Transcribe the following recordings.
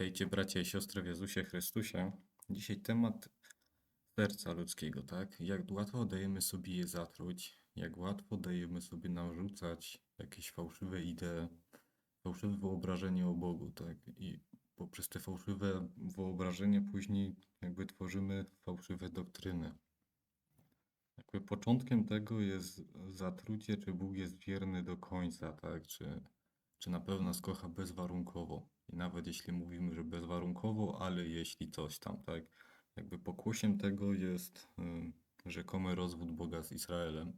Witajcie bracia i siostry w Jezusie Chrystusie. Dzisiaj temat serca ludzkiego, tak? Jak łatwo dajemy sobie je zatruć, jak łatwo dajemy sobie narzucać jakieś fałszywe idee, fałszywe wyobrażenie o Bogu, tak? I poprzez te fałszywe wyobrażenie później jakby tworzymy fałszywe doktryny. Jakby początkiem tego jest zatrucie, czy Bóg jest wierny do końca, tak? Czy, czy na pewno nas kocha bezwarunkowo. I nawet jeśli mówimy, że bezwarunkowo, ale jeśli coś tam, tak? Jakby pokłosiem tego jest y, rzekomy rozwód Boga z Izraelem.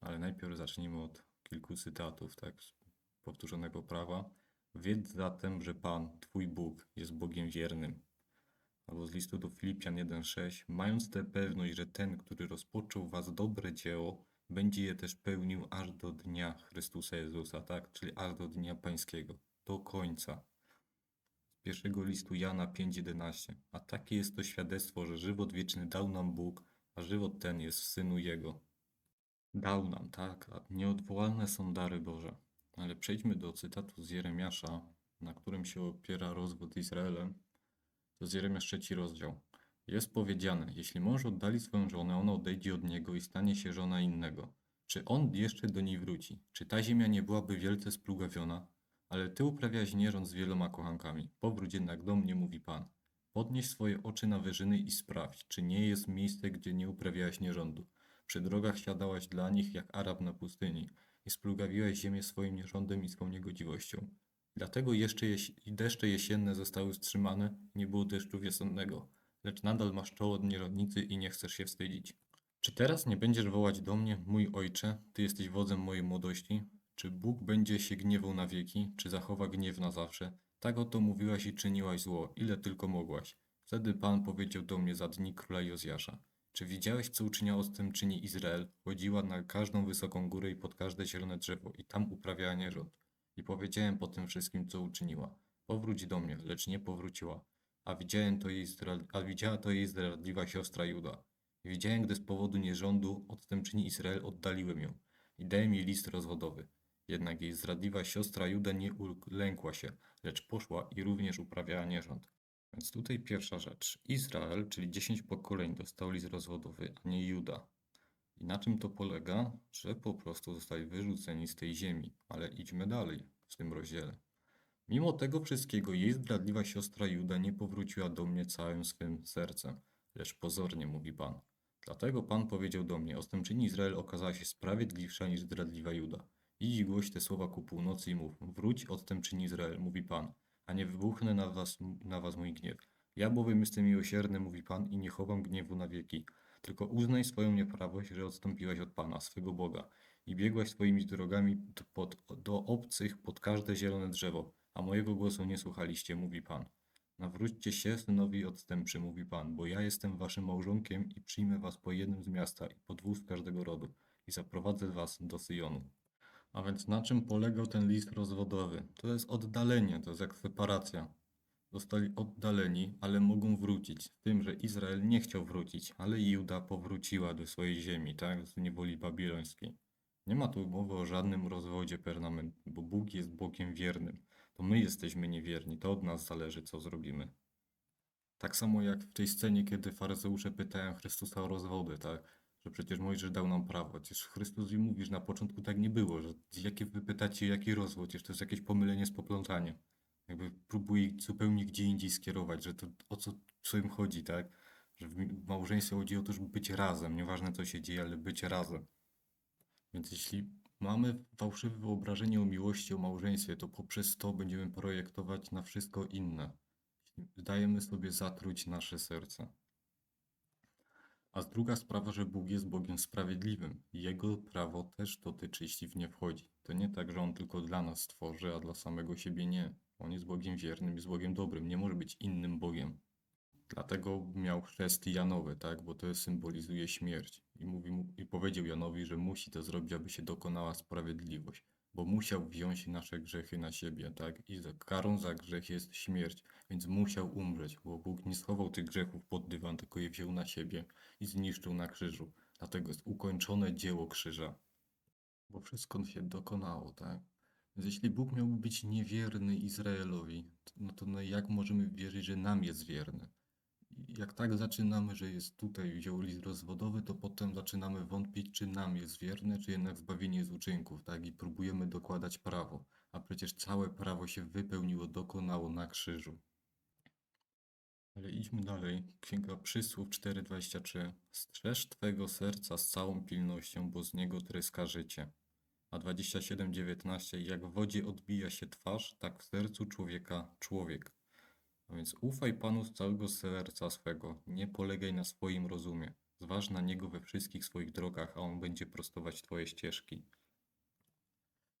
Ale najpierw zacznijmy od kilku cytatów, tak? Z powtórzonego prawa. Wiedz zatem, że Pan, Twój Bóg, jest Bogiem wiernym. Albo z listu do Filipian 1,6. Mając tę pewność, że ten, który rozpoczął Was dobre dzieło, będzie je też pełnił aż do dnia Chrystusa Jezusa, tak? Czyli aż do dnia Pańskiego, do końca. Z pierwszego listu Jana 5,11. A takie jest to świadectwo, że żywot wieczny dał nam Bóg, a żywot ten jest w Synu Jego. Dał nam, tak? A nieodwołalne są dary Boże. Ale przejdźmy do cytatu z Jeremiasza, na którym się opiera rozwód Izraelem. To jest Jeremiasz trzeci rozdział. Jest powiedziane, jeśli mąż oddali swoją żonę, ona odejdzie od niego i stanie się żona innego. Czy on jeszcze do niej wróci? Czy ta ziemia nie byłaby wielce splugawiona? Ale ty uprawiasz nierząd z wieloma kochankami. Powróć jednak do mnie, mówi Pan. Podnieś swoje oczy na wyżyny i sprawdź, czy nie jest miejsce, gdzie nie uprawiałeś nierządu. Przy drogach siadałaś dla nich jak Arab na pustyni i splugawiłaś ziemię swoim nierządem i swą niegodziwością. Dlatego jeszcze i deszcze jesienne zostały wstrzymane, nie było deszczu wiosennego, lecz nadal masz czoło od i nie chcesz się wstydzić. Czy teraz nie będziesz wołać do mnie, mój ojcze, ty jesteś wodzem mojej młodości? Czy Bóg będzie się gniewał na wieki, czy zachowa gniew na zawsze? Tak oto mówiłaś i czyniłaś zło, ile tylko mogłaś. Wtedy Pan powiedział do mnie za dni króla Jozjasza. Czy widziałeś, co uczyniła odstępczyni Izrael? Chodziła na każdą wysoką górę i pod każde zielone drzewo i tam uprawiała nierząd. I powiedziałem po tym wszystkim, co uczyniła. Powróć do mnie, lecz nie powróciła. A widziałem to jej, zdra- a widziała to jej zdradliwa siostra Juda. Widziałem, gdy z powodu nierządu odstępczyni Izrael oddaliłem ją. I dałem jej list rozwodowy. Jednak jej zdradliwa siostra Juda nie ulękła się, lecz poszła i również uprawiała nierząd. Więc tutaj pierwsza rzecz. Izrael, czyli 10 pokoleń dostał list rozwodowy, a nie Juda. I na czym to polega? Że po prostu zostali wyrzuceni z tej ziemi. Ale idźmy dalej w tym rozdziale. Mimo tego wszystkiego jej zdradliwa siostra Juda nie powróciła do mnie całym swym sercem, lecz pozornie, mówi Pan. Dlatego Pan powiedział do mnie, ostępczyni Izrael okazała się sprawiedliwsza niż zdradliwa Juda. Idź głoś te słowa ku północy i mów, wróć odstępczyni Izrael, mówi Pan, a nie wybuchnę na was, na was mój gniew. Ja bowiem jestem miłosierny, mówi Pan, i nie chowam gniewu na wieki. Tylko uznaj swoją nieprawość, że odstąpiłaś od Pana, swego Boga, i biegłaś swoimi drogami pod, do obcych pod każde zielone drzewo, a mojego głosu nie słuchaliście, mówi Pan. Nawróćcie się, synowi odstępczy, mówi Pan, bo ja jestem waszym małżonkiem i przyjmę was po jednym z miasta i po dwóch z każdego rodu i zaprowadzę was do Syjonu. A więc na czym polegał ten list rozwodowy? To jest oddalenie, to jest jak separacja. Zostali oddaleni, ale mogą wrócić. Z tym, że Izrael nie chciał wrócić, ale Juda powróciła do swojej ziemi, tak? Z niewoli babilońskiej. Nie ma tu mowy o żadnym rozwodzie permanentnym, bo Bóg jest Bogiem wiernym. To my jesteśmy niewierni, to od nas zależy, co zrobimy. Tak samo jak w tej scenie, kiedy faryzeusze pytają Chrystusa o rozwody, tak? Że przecież Mojżesz dał nam prawo. Przecież Chrystus im że na początku tak nie było, że jakie wy pytacie, jaki rozwód, przecież to jest jakieś pomylenie z poplątaniem. Jakby próbuje zupełnie gdzie indziej skierować, że to o co, co im chodzi, tak? Że w małżeństwie chodzi o to, żeby być razem, nieważne co się dzieje, ale być razem. Więc jeśli mamy fałszywe wyobrażenie o miłości, o małżeństwie, to poprzez to będziemy projektować na wszystko inne. Dajemy sobie zatruć nasze serce. A druga sprawa, że Bóg jest Bogiem sprawiedliwym. Jego prawo też dotyczy, jeśli w nie wchodzi. To nie tak, że On tylko dla nas stworzy, a dla samego siebie nie. On jest Bogiem wiernym, jest Bogiem dobrym, nie może być innym Bogiem. Dlatego miał chrzest Janowy, tak? Bo to symbolizuje śmierć. I, mówi I powiedział Janowi, że musi to zrobić, aby się dokonała sprawiedliwość. Bo musiał wziąć nasze grzechy na siebie, tak? I za karą za grzech jest śmierć, więc musiał umrzeć, bo Bóg nie schował tych grzechów pod dywan, tylko je wziął na siebie i zniszczył na krzyżu. Dlatego jest ukończone dzieło krzyża. Bo wszystko się dokonało, tak? Więc jeśli Bóg miałby być niewierny Izraelowi, no to no jak możemy wierzyć, że nam jest wierny? Jak tak zaczynamy, że jest tutaj, wziął list rozwodowy, to potem zaczynamy wątpić, czy nam jest wierny, czy jednak zbawienie z uczynków, tak? I próbujemy dokładać prawo. A przecież całe prawo się wypełniło, dokonało na krzyżu. Ale idźmy dalej. Księga Przysłów 4:23. Strzeż twego serca z całą pilnością, bo z niego tryska życie. A 27:19. Jak w wodzie odbija się twarz, tak w sercu człowieka człowiek. A więc ufaj Panu z całego serca swego, nie polegaj na swoim rozumie. Zważ na Niego we wszystkich swoich drogach, a On będzie prostować Twoje ścieżki.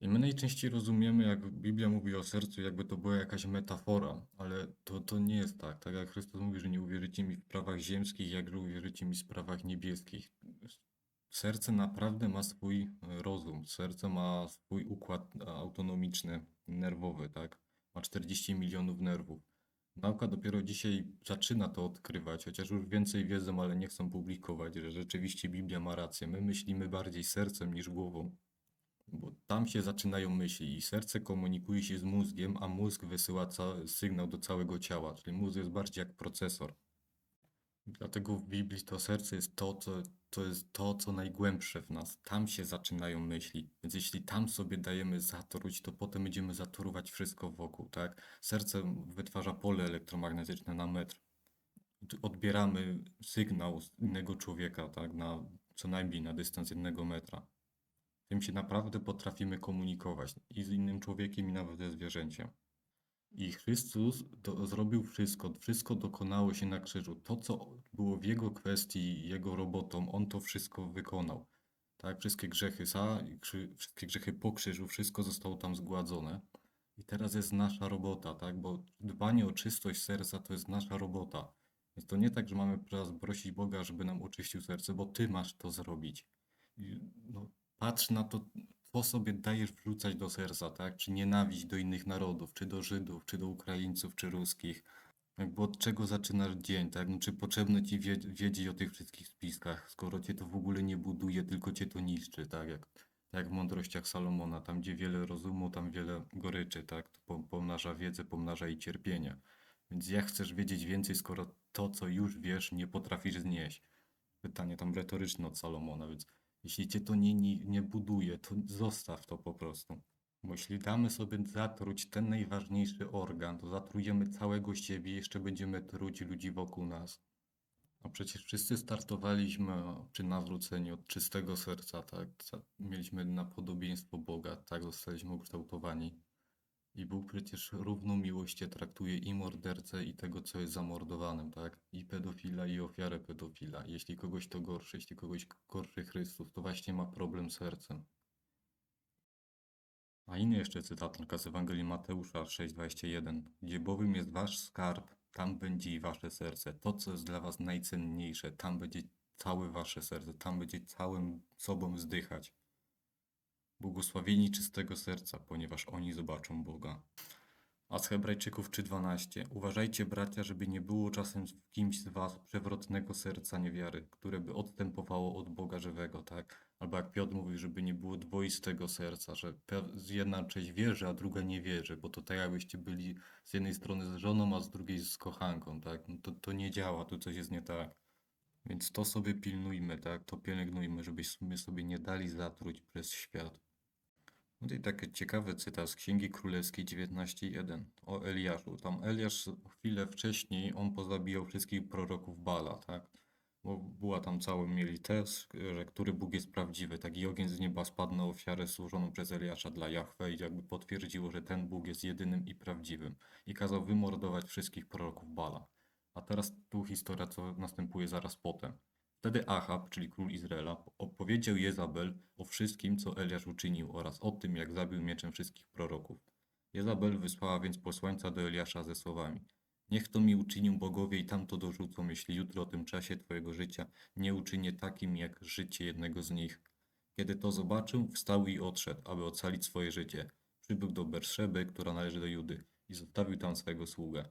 I my najczęściej rozumiemy, jak Biblia mówi o sercu, jakby to była jakaś metafora, ale to, to nie jest tak. Tak jak Chrystus mówi, że nie uwierzycie mi w sprawach ziemskich, jak uwierzycie mi w sprawach niebieskich. Serce naprawdę ma swój rozum, serce ma swój układ autonomiczny, nerwowy, tak? Ma 40 milionów nerwów. Nauka dopiero dzisiaj zaczyna to odkrywać, chociaż już więcej wiedzą, ale nie chcą publikować, że rzeczywiście Biblia ma rację. My myślimy bardziej sercem niż głową, bo tam się zaczynają myśli i serce komunikuje się z mózgiem, a mózg wysyła sygnał do całego ciała, czyli mózg jest bardziej jak procesor. Dlatego w Biblii to serce jest to, co, to jest to, co najgłębsze w nas. Tam się zaczynają myśli. Więc jeśli tam sobie dajemy zatruć, to potem będziemy zatruwać wszystko wokół, tak? Serce wytwarza pole elektromagnetyczne na metr. Odbieramy sygnał z innego człowieka, tak? Na co najmniej na dystans jednego metra. Tym się naprawdę potrafimy komunikować i z innym człowiekiem, i nawet ze zwierzęciem. I Chrystus do, zrobił wszystko, wszystko dokonało się na krzyżu. To, co było w Jego kwestii, Jego robotą, On to wszystko wykonał. Tak, wszystkie grzechy za, krzy, wszystkie grzechy po krzyżu, wszystko zostało tam zgładzone. I teraz jest nasza robota, tak, bo dbanie o czystość serca to jest nasza robota. Więc to nie tak, że mamy prosić Boga, żeby nam oczyścił serce, bo Ty masz to zrobić. I, no, patrz na to, co sobie dajesz wrzucać do serca, tak? Czy nienawiść do innych narodów, czy do Żydów, czy do Ukraińców, czy ruskich. Jakby od czego zaczynasz dzień, tak? No, czy potrzebne ci wie, wiedzieć o tych wszystkich spiskach, skoro cię to w ogóle nie buduje, tylko cię to niszczy, tak? Jak, jak w mądrościach Salomona, tam gdzie wiele rozumu, tam wiele goryczy, tak? To pom- pomnaża wiedzę, pomnaża i cierpienie. Więc jak chcesz wiedzieć więcej, skoro to, co już wiesz, nie potrafisz znieść? Pytanie tam retoryczne od Salomona, więc jeśli cię to nie, nie, nie buduje, to zostaw to po prostu. Bo jeśli damy sobie zatruć ten najważniejszy organ, to zatrujemy całego siebie jeszcze będziemy truć ludzi wokół nas. A przecież wszyscy startowaliśmy przy nawróceniu od czystego serca, tak? Mieliśmy na podobieństwo Boga, tak zostaliśmy ukształtowani. I Bóg przecież równą miłością traktuje i mordercę, i tego, co jest zamordowanym, tak? I pedofila, i ofiarę pedofila. Jeśli kogoś to gorszy, jeśli kogoś gorszy Chrystus, to właśnie ma problem z sercem. A inny jeszcze cytat z Ewangelii Mateusza 6,21. Gdzie bowiem jest wasz skarb, tam będzie i wasze serce. To, co jest dla was najcenniejsze, tam będzie całe wasze serce, tam będzie całym sobą zdychać. Błogosławieni czystego serca, ponieważ oni zobaczą Boga. A z Hebrajczyków 3:12. Uważajcie, bracia, żeby nie było czasem w kimś z was przewrotnego serca niewiary, które by odstępowało od Boga żywego, tak? Albo jak Piotr mówi, żeby nie było dwoistego serca, że jedna część wierzy, a druga nie wierzy, bo to tak jakbyście byli z jednej strony z żoną, a z drugiej z kochanką, tak? No to, to nie działa, tu coś jest nie tak. Więc to sobie pilnujmy, tak? To pielęgnujmy, żebyśmy sobie nie dali zatruć przez świat. Tutaj taki ciekawy cytat z Księgi Królewskiej 19.1 o Eliaszu. Tam Eliasz chwilę wcześniej, on pozabijał wszystkich proroków Bala, tak? Bo była tam cały, mieli test, że który Bóg jest prawdziwy. Taki ogień z nieba spadł na ofiarę służoną przez Eliasza dla Jahwe i jakby potwierdziło, że ten Bóg jest jedynym i prawdziwym. I kazał wymordować wszystkich proroków Bala. A teraz tu historia, co następuje zaraz potem. Wtedy Achab, czyli król Izraela, opowiedział Jezabel o wszystkim, co Eliasz uczynił oraz o tym, jak zabił mieczem wszystkich proroków. Jezabel wysłała więc posłańca do Eliasza ze słowami Niech to mi uczynią bogowie i tamto dorzucą, jeśli jutro o tym czasie twojego życia nie uczynię takim, jak życie jednego z nich. Kiedy to zobaczył, wstał i odszedł, aby ocalić swoje życie. Przybył do Berszeby, która należy do Judy i zostawił tam swego sługę.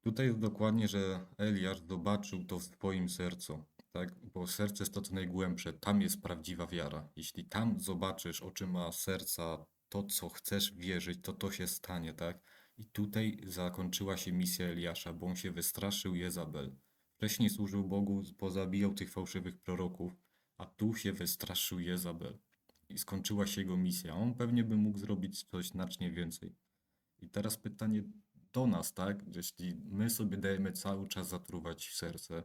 Tutaj jest dokładnie, że Eliasz zobaczył to w swoim sercu, tak? Bo serce jest to, co najgłębsze, tam jest prawdziwa wiara. Jeśli tam zobaczysz, o czym ma serca to, co chcesz wierzyć, to to się stanie, tak? I tutaj zakończyła się misja Eliasza, bo on się wystraszył Jezabel. Wcześniej służył Bogu, pozabijał tych fałszywych proroków, a tu się wystraszył Jezabel. I skończyła się jego misja. On pewnie by mógł zrobić coś znacznie więcej. I teraz pytanie do nas, tak? Jeśli my sobie dajemy cały czas zatruwać serce,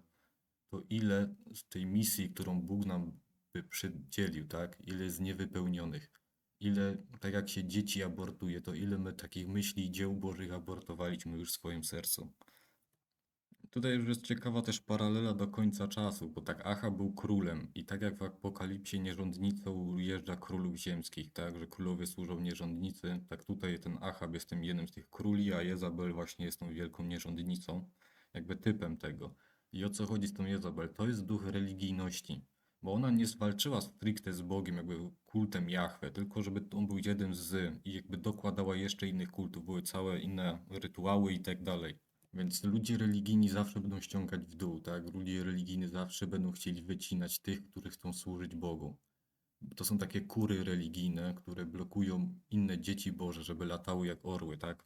to ile z tej misji, którą Bóg nam by przydzielił, tak? Ile jest niewypełnionych? Ile, tak jak się dzieci abortuje, to ile my takich myśli i dzieł Bożych abortowaliśmy już w swoim sercu? Tutaj już jest ciekawa też paralela do końca czasu, bo tak Acha był królem i tak jak w Apokalipsie nierządnicą ujeżdża królów ziemskich, tak, że królowie służą nierządnicy, tak tutaj ten Achab jest tym jednym z tych króli, a Jezabel właśnie jest tą wielką nierządnicą, jakby typem tego. I o co chodzi z tą Jezabel? To jest duch religijności, bo ona nie zwalczyła stricte z Bogiem, jakby kultem Jahwe, tylko żeby on był jeden z i jakby dokładała jeszcze innych kultów, były całe inne rytuały i tak dalej. Więc ludzie religijni zawsze będą ściągać w dół, tak? Ludzie religijni zawsze będą chcieli wycinać tych, którzy chcą służyć Bogu. To są takie kury religijne, które blokują inne dzieci Boże, żeby latały jak orły, tak?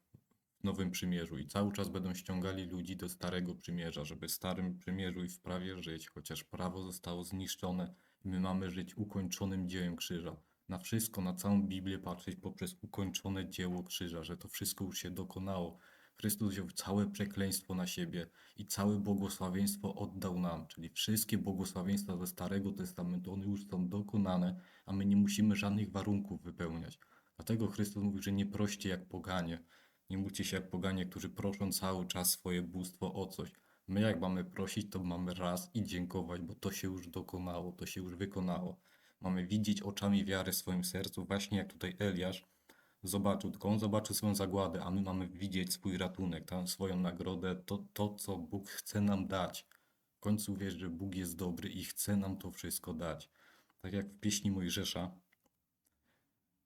Nowym Przymierzu i cały czas będą ściągali ludzi do Starego Przymierza, żeby w Starym Przymierzu i w prawie żyć, chociaż prawo zostało zniszczone i my mamy żyć ukończonym dziełem krzyża. Na wszystko, na całą Biblię patrzeć poprzez ukończone dzieło krzyża, że to wszystko już się dokonało. Chrystus wziął całe przekleństwo na siebie i całe błogosławieństwo oddał nam, czyli wszystkie błogosławieństwa ze Starego Testamentu, one już są dokonane, a my nie musimy żadnych warunków wypełniać. Dlatego Chrystus mówi, że nie proście jak poganie. Nie módlcie się jak poganie, którzy proszą cały czas swoje bóstwo o coś. My jak mamy prosić, to mamy raz i dziękować, bo to się już dokonało, to się już wykonało. Mamy widzieć oczami wiary w swoim sercu, właśnie jak tutaj Eliasz, zobaczył, tylko on zobaczył swoją zagładę, a my mamy widzieć swój ratunek, tam swoją nagrodę, to, to, co Bóg chce nam dać. W końcu wiesz, że Bóg jest dobry i chce nam to wszystko dać. Tak jak w pieśni Mojżesza,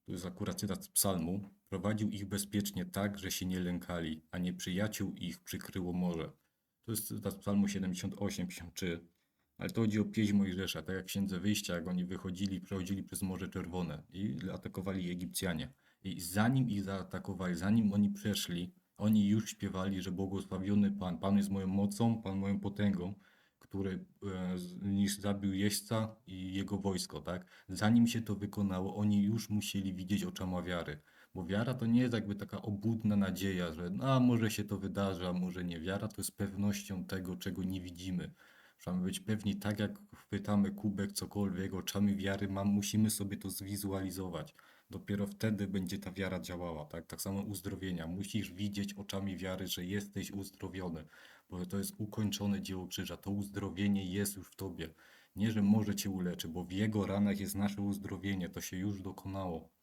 tu jest akurat cytat z psalmu, prowadził ich bezpiecznie tak, że się nie lękali, a nieprzyjaciół ich przykryło morze. To jest z psalmu 78, 53. Ale to chodzi o pieśń Mojżesza, tak jak w Księdze Wyjścia, jak oni wychodzili, przechodzili przez Morze Czerwone i atakowali Egipcjanie. I zanim ich zaatakowali, zanim oni przeszli, oni już śpiewali, że błogosławiony Pan, Pan jest moją mocą, Pan moją potęgą, który e, zabił jeźdźca i jego wojsko, tak? Zanim się to wykonało, oni już musieli widzieć oczama wiary. Bo wiara to nie jest jakby taka obłudna nadzieja, że no, a może się to wydarzy, a może nie. Wiara to jest pewnością tego, czego nie widzimy. Trzeba być pewni, tak jak chwytamy kubek, cokolwiek, oczami wiary, musimy sobie to zwizualizować. Dopiero wtedy będzie ta wiara działała, tak? Tak samo uzdrowienia. Musisz widzieć oczami wiary, że jesteś uzdrowiony, bo to jest ukończone dzieło krzyża. To uzdrowienie jest już w tobie. Nie, że może cię uleczy, bo w jego ranach jest nasze uzdrowienie, to się już dokonało.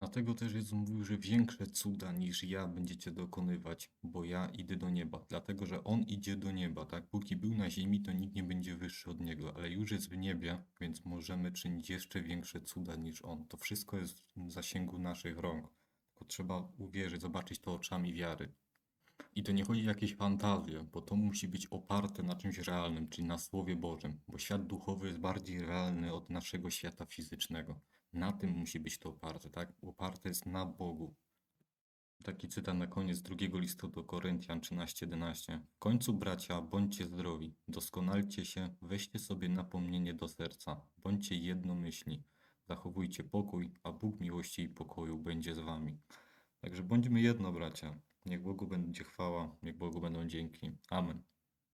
Dlatego też Jezus mówił, że większe cuda niż ja będziecie dokonywać, bo ja idę do nieba. Dlatego, że On idzie do nieba, tak? Póki był na ziemi, to nikt nie będzie wyższy od Niego, ale już jest w niebie, więc możemy czynić jeszcze większe cuda niż On. To wszystko jest w zasięgu naszych rąk. Tylko trzeba uwierzyć, zobaczyć to oczami wiary. I to nie chodzi o jakieś fantazje, bo to musi być oparte na czymś realnym, czyli na Słowie Bożym, bo świat duchowy jest bardziej realny od naszego świata fizycznego. Na tym musi być to oparte, tak? Oparte jest na Bogu. Taki cytat na koniec drugiego listu do Koryntian 13:11. W końcu, bracia, bądźcie zdrowi, doskonalcie się, weźcie sobie napomnienie do serca, bądźcie jednomyślni, zachowujcie pokój, a Bóg miłości i pokoju będzie z wami. Także bądźmy jedno, bracia. Niech Bogu będzie chwała, niech Bogu będą dzięki. Amen.